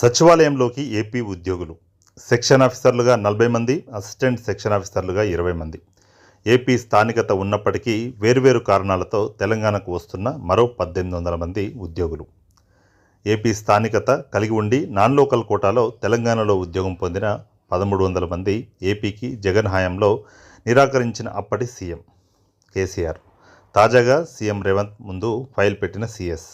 సచివాలయంలోకి AP ఉద్యోగులు. Section ఆఫీసర్లుగా నలభై మంది అసిస్టెంట్ సెక్షన్ ఆఫీసర్లుగా ఇరవై మంది. ఏపీ స్థానికత ఉన్నప్పటికీ వేర్వేరు కారణాలతో తెలంగాణకు వస్తున్న మరో పద్దెనిమిది వందల మంది ఉద్యోగులు. ఏపీ స్థానికత కలిగి ఉండి నాన్ లోకల్ కోటాలో తెలంగాణలో ఉద్యోగం పొందిన పదమూడు వందల మంది ఏపీకి జగన్ హయాంలో నిరాకరించిన అప్పటి సీఎం. కేసీఆర్. తాజాగా సీఎం రేవంత్ ముందు ఫైల్ పెట్టిన సీఎస్.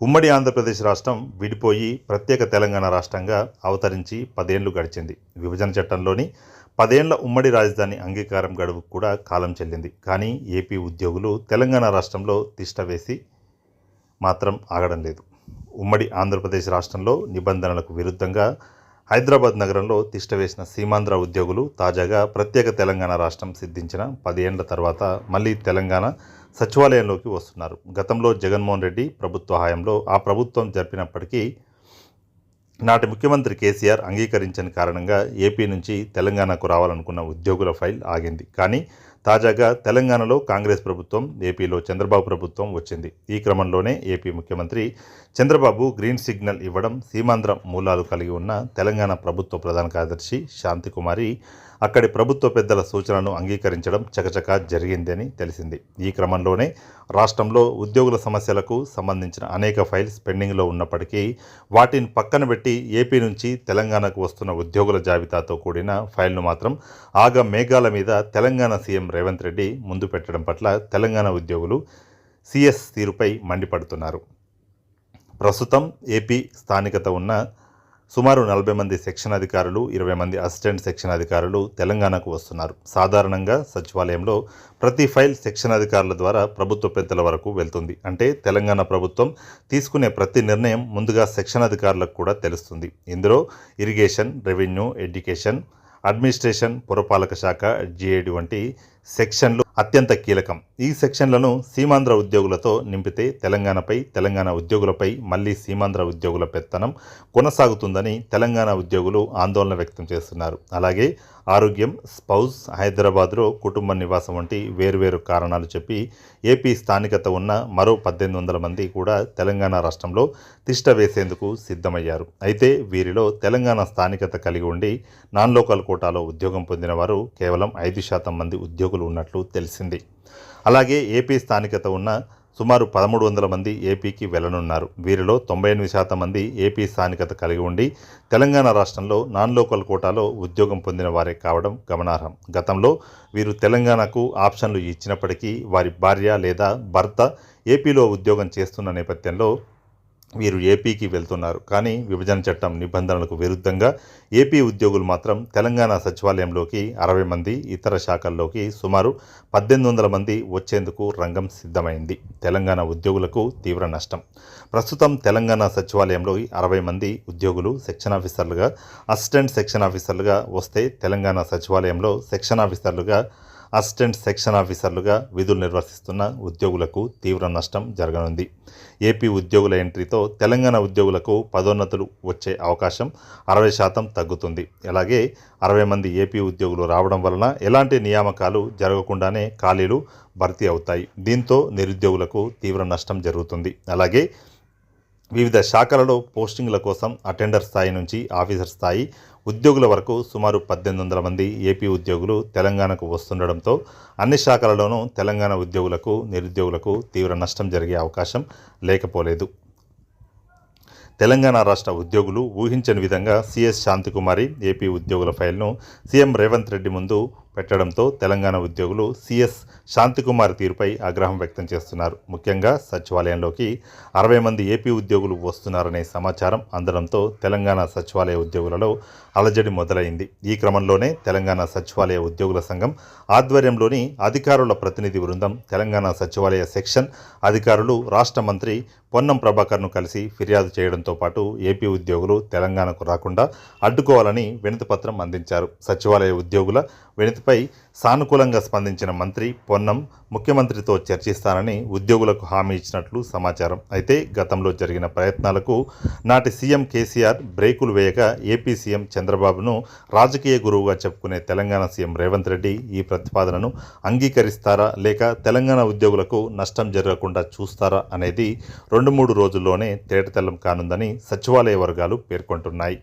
ఉమ్మడి ఆంధ్రప్రదేశ్ రాష్ట్రం విడిపోయి ప్రత్యేక తెలంగాణ రాష్ట్రంగా అవతరించి పదేళ్ళు గడిచింది. విభజన చట్టంలోని పదేళ్ళ ఉమ్మడి రాజధాని అంగీకారం గడువు కూడా కాలం చెల్లింది. కానీ ఏపీ ఉద్యోగులు తెలంగాణ రాష్ట్రంలో తిష్టవేసి మాత్రం ఆగడం లేదు. ఉమ్మడి ఆంధ్రప్రదేశ్ రాష్ట్రంలో నిబంధనలకు విరుద్ధంగా హైదరాబాద్ నగరంలో తిష్టవేసిన సీమాంధ్ర ఉద్యోగులు తాజాగా ప్రత్యేక తెలంగాణ రాష్ట్రం సిద్ధించిన పదిహేండ్ల తర్వాత మళ్ళీ తెలంగాణ సచివాలయంలోకి వస్తున్నారు. గతంలో జగన్మోహన్ రెడ్డి ప్రభుత్వ హయాంలో ఆ ప్రభుత్వం జరిపినప్పటికీ నాటి ముఖ్యమంత్రి కేసీఆర్ అంగీకరించని కారణంగా ఏపీ నుంచి తెలంగాణకు రావాలనుకున్న ఉద్యోగుల ఫైల్ ఆగింది. కానీ తాజాగా తెలంగాణలో కాంగ్రెస్ ప్రభుత్వం ఏపీలో చంద్రబాబు ప్రభుత్వం వచ్చింది. ఈ క్రమంలోనే ఏపీ ముఖ్యమంత్రి చంద్రబాబు గ్రీన్ సిగ్నల్ ఇవ్వడం సీమాంధ్ర మూలాలు కలిగి ఉన్న తెలంగాణ ప్రభుత్వ ప్రధాన కార్యదర్శి శాంతికుమారి అక్కడి ప్రభుత్వ పెద్దల సూచనలను అంగీకరించడం చకచకా జరిగిందని తెలిసింది. ఈ క్రమంలోనే రాష్ట్రంలో ఉద్యోగుల సమస్యలకు సంబంధించిన అనేక ఫైల్స్ పెండింగ్లో ఉన్నప్పటికీ వాటిని పక్కన పెట్టి ఏపీ నుంచి తెలంగాణకు వస్తున్న ఉద్యోగుల జాబితాతో కూడిన ఫైల్ను మాత్రం ఆగ మేఘాల మీద తెలంగాణ సీఎం రేవంత్ రెడ్డి ముందు పెట్టడం పట్ల తెలంగాణ ఉద్యోగులు సిఎస్ తీరుపై మండిపడుతున్నారు. ప్రస్తుతం ఏపీ స్థానికత ఉన్న సుమారు నలభై మంది సెక్షన్ అధికారులు ఇరవై మంది అసిస్టెంట్ సెక్షన్ అధికారులు తెలంగాణకు వస్తున్నారు. సాధారణంగా సచివాలయంలో ప్రతి ఫైల్ సెక్షన్ అధికారుల ద్వారా ప్రభుత్వ పెద్దల వరకు వెళ్తుంది. అంటే తెలంగాణ ప్రభుత్వం తీసుకునే ప్రతి నిర్ణయం ముందుగా సెక్షన్ అధికారులకు కూడా తెలుస్తుంది. ఇందులో ఇరిగేషన్ రెవెన్యూ ఎడ్యుకేషన్ అడ్మినిస్ట్రేషన్ పురపాలక శాఖ జిఏడి వంటి సెక్షన్లు అత్యంత కీలకం. ఈ సెక్షన్లను సీమాంధ్ర ఉద్యోగులతో నింపితే తెలంగాణపై తెలంగాణ ఉద్యోగులపై మళ్ళీ సీమాంధ్ర ఉద్యోగుల పెత్తనం కొనసాగుతుందని తెలంగాణ ఉద్యోగులు ఆందోళన వ్యక్తం చేస్తున్నారు. అలాగే ఆరోగ్యం స్పౌస్ హైదరాబాద్లో కుటుంబ నివాసం వంటి వేర్వేరు కారణాలు చెప్పి ఏపీ స్థానికత ఉన్న మరో పద్దెనిమిది వందల మంది కూడా తెలంగాణ రాష్ట్రంలో తిష్ట వేసేందుకు సిద్ధమయ్యారు. అయితే వీరిలో తెలంగాణ స్థానికత కలిగి ఉండి నాన్ లోకల్ కోటాలో ఉద్యోగం పొందిన వారు కేవలం ఐదు శాతం మంది ఉద్యోగులు ఉన్నట్లు తెలిసింది. అలాగే ఏపీ స్థానికత ఉన్న సుమారు పదమూడు వందల మంది ఏపీకి వెళ్ళనున్నారు. వీరిలో తొంభై ఎనిమిది శాతం మంది ఏపీ స్థానికత కలిగి ఉండి తెలంగాణ రాష్ట్రంలో నాన్ లోకల్ కోటాలో ఉద్యోగం పొందిన వారే కావడం గమనార్హం. గతంలో వీరు తెలంగాణకు ఆప్షన్లు ఇచ్చినప్పటికీ వారి భార్య లేదా భర్త ఏపీలో ఉద్యోగం చేస్తున్న నేపథ్యంలో వీరు ఏపీకి వెళ్తున్నారు. కానీ విభజన చట్టం నిబంధనలకు విరుద్ధంగా ఏపీ ఉద్యోగులు మాత్రం తెలంగాణ సచివాలయంలోకి అరవై మంది ఇతర శాఖల్లోకి సుమారు పద్దెనిమిది వందల మంది వచ్చేందుకు రంగం సిద్ధమైంది. తెలంగాణ ఉద్యోగులకు తీవ్ర నష్టం. ప్రస్తుతం తెలంగాణ సచివాలయంలో అరవై మంది ఉద్యోగులు సెక్షన్ ఆఫీసర్లుగా అసిస్టెంట్ సెక్షన్ ఆఫీసర్లుగా వస్తే తెలంగాణ సచివాలయంలో సెక్షన్ ఆఫీసర్లుగా అసిస్టెంట్ సెక్షన్ ఆఫీసర్లుగా విధులు నిర్వర్తిస్తున్న ఉద్యోగులకు తీవ్ర నష్టం జరగనుంది. ఏపీ ఉద్యోగుల ఎంట్రీతో తెలంగాణ ఉద్యోగులకు పదోన్నతులు వచ్చే అవకాశం అరవై శాతం తగ్గుతుంది. అలాగే అరవై మంది ఏపీ ఉద్యోగులు రావడం వలన ఎలాంటి నియామకాలు జరగకుండానే ఖాళీలు భర్తీ అవుతాయి. దీంతో నిరుద్యోగులకు తీవ్ర నష్టం జరుగుతుంది. అలాగే వివిధ శాఖలలో పోస్టింగ్ల కోసం అటెండర్ స్థాయి నుంచి ఆఫీసర్ స్థాయి ఉద్యోగుల వరకు సుమారు పద్దెనిమిది వందల మంది ఏపీ ఉద్యోగులు తెలంగాణకు వస్తుండడంతో అన్ని శాఖలలోనూ తెలంగాణ ఉద్యోగులకు నిరుద్యోగులకు తీవ్ర నష్టం జరిగే అవకాశం లేకపోలేదు. తెలంగాణ రాష్ట్ర ఉద్యోగులు ఊహించని విధంగా సిఎస్ శాంతికుమారి ఏపీ ఉద్యోగుల ఫైల్ను సీఎం రేవంత్ రెడ్డి ముందు పెట్టడంతో తెలంగాణ ఉద్యోగులు సిఎస్ శాంతికుమార్ తీరుపై ఆగ్రహం వ్యక్తం చేస్తున్నారు. ముఖ్యంగా సచివాలయంలోకి అరవై మంది ఏపీ ఉద్యోగులు వస్తున్నారనే సమాచారం అందడంతో తెలంగాణ సచివాలయ ఉద్యోగులలో అలజడి మొదలైంది. ఈ క్రమంలోనే తెలంగాణ సచివాలయ ఉద్యోగుల సంఘం ఆధ్వర్యంలోని అధికారుల ప్రతినిధి బృందం తెలంగాణ సచివాలయ సెక్షన్ అధికారులు రాష్ట్ర మంత్రి పొన్నం ప్రభాకర్ను కలిసి ఫిర్యాదు చేయడంతో పాటు ఏపీ ఉద్యోగులు తెలంగాణకు రాకుండా అడ్డుకోవాలని వినతిపత్రం అందించారు. సచివాలయ ఉద్యోగుల వినతి పై సానుకూలంగా స్పందించిన మంత్రి పొన్నం ముఖ్యమంత్రితో చర్చిస్తానని ఉద్యోగులకు హామీ ఇచ్చినట్లు సమాచారం. అయితే గతంలో జరిగిన ప్రయత్నాలకు నాటి సీఎం కేసీఆర్ బ్రేకులు వేయగా ఏపీ సీఎం చంద్రబాబును రాజకీయ గురువుగా చెప్పుకునే తెలంగాణ సీఎం రేవంత్ రెడ్డి ఈ ప్రతిపాదనను అంగీకరిస్తారా లేక తెలంగాణ ఉద్యోగులకు నష్టం జరగకుండా చూస్తారా అనేది రెండు మూడు రోజుల్లోనే తేటతెల్లం కానుందని సచివాలయ వర్గాలు పేర్కొంటున్నాయి.